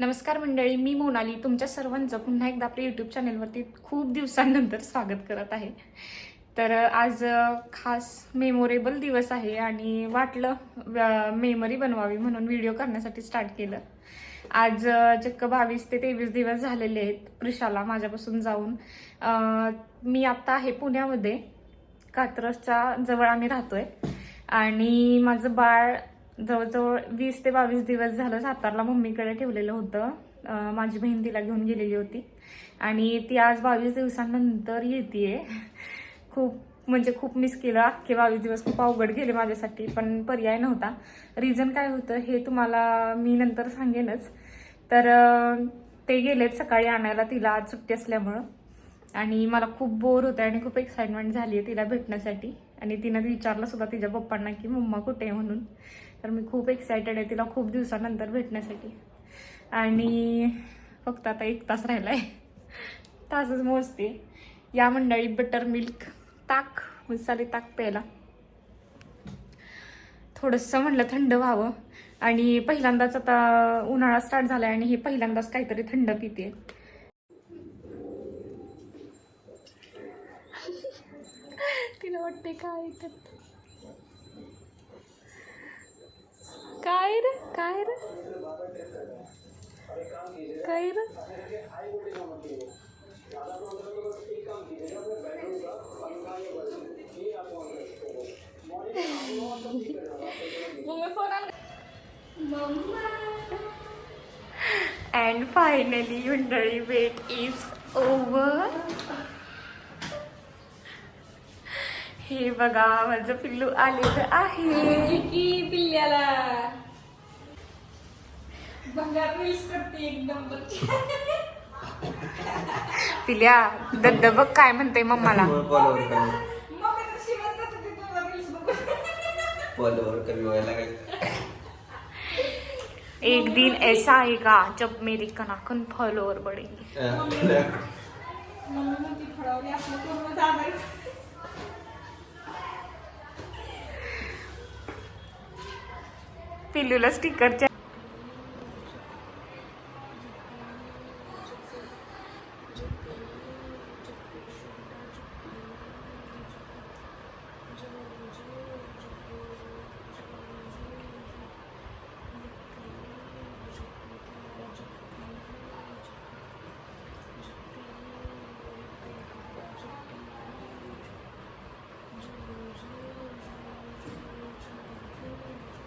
नमस्कार मंडळी मी मोनाली. तुमच्या सर्वांचं पुन्हा एकदा आपल्या यूट्यूब चॅनलवरती खूप दिवसांनंतर स्वागत करत आहे. तर आज खास मेमोरेबल दिवस आहे आणि वाटलं मेमरी बनवावी म्हणून व्हिडिओ करण्यासाठी स्टार्ट केलं. आज चक्क बावीस ते तेवीस दिवस झालेले आहेत प्रिशाला माझ्यापासून जाऊन. मी आत्ता आहे पुण्यामध्ये. कात्रसच्या जवळ आम्ही राहतोय. आणि माझं बाळ जवळजवळ वीस ते बावीस दिवस झालं सातारला मम्मीकडे ठेवलेलं होतं. माझी बहीण तिला घेऊन गेलेली होती. आणि ती आज बावीस दिवसांनंतर येते खूप म्हणजे खूप मिस केलं. अख्खे बावीस दिवस खूप अवघड गेले माझ्यासाठी पण पर्याय नव्हता. रिझन काय होतं हे तुम्हाला मी नंतर सांगेनच. तर ते गेलेत सकाळी आणायला तिला आज सुट्टी असल्यामुळं. आणि मला खूप बोर होतं आणि खूप एक्साइटमेंट झाली आहे तिला भेटण्यासाठी. आणि तिनं विचारलं सुद्धा तिच्या पप्पांना की मम्मा कुठे आहे म्हणून? तर मी खूप एक्सायटेड आहे तिला खूप दिवसानंतर भेटण्यासाठी. आणि फक्त आता एक तास राहिला आहे तासच मोजते. या मंडळी बटर मिल्क ताक. मसाले ताक प्यायला. थोडंसं म्हणलं थंड व्हावं. आणि पहिल्यांदाच आता उन्हाळा स्टार्ट झाला आहे आणि हे पहिल्यांदाच काहीतरी थंड पिते And finally, your weary wait is over. हे बघा माझं पिल्लू आलेलं आहे. की पिल्ल्याला. भंगार रील्स करते एक नंबर पिल्या दद्द बघ काय म्हणते मम्माला. फॉलोवर कमी. मम्मी तर शिवत जाते ते तुला रील्स बघून. फॉलोवर कमी व्हायला लागले. एक दिन ऐसा आएगा जब मेरी कनाकन फॉलोअर बढ़ेंगे. मम्मी म्हणते फळवली आपलं पूर्ण जाणार. पिल्लूला स्टिकरच्या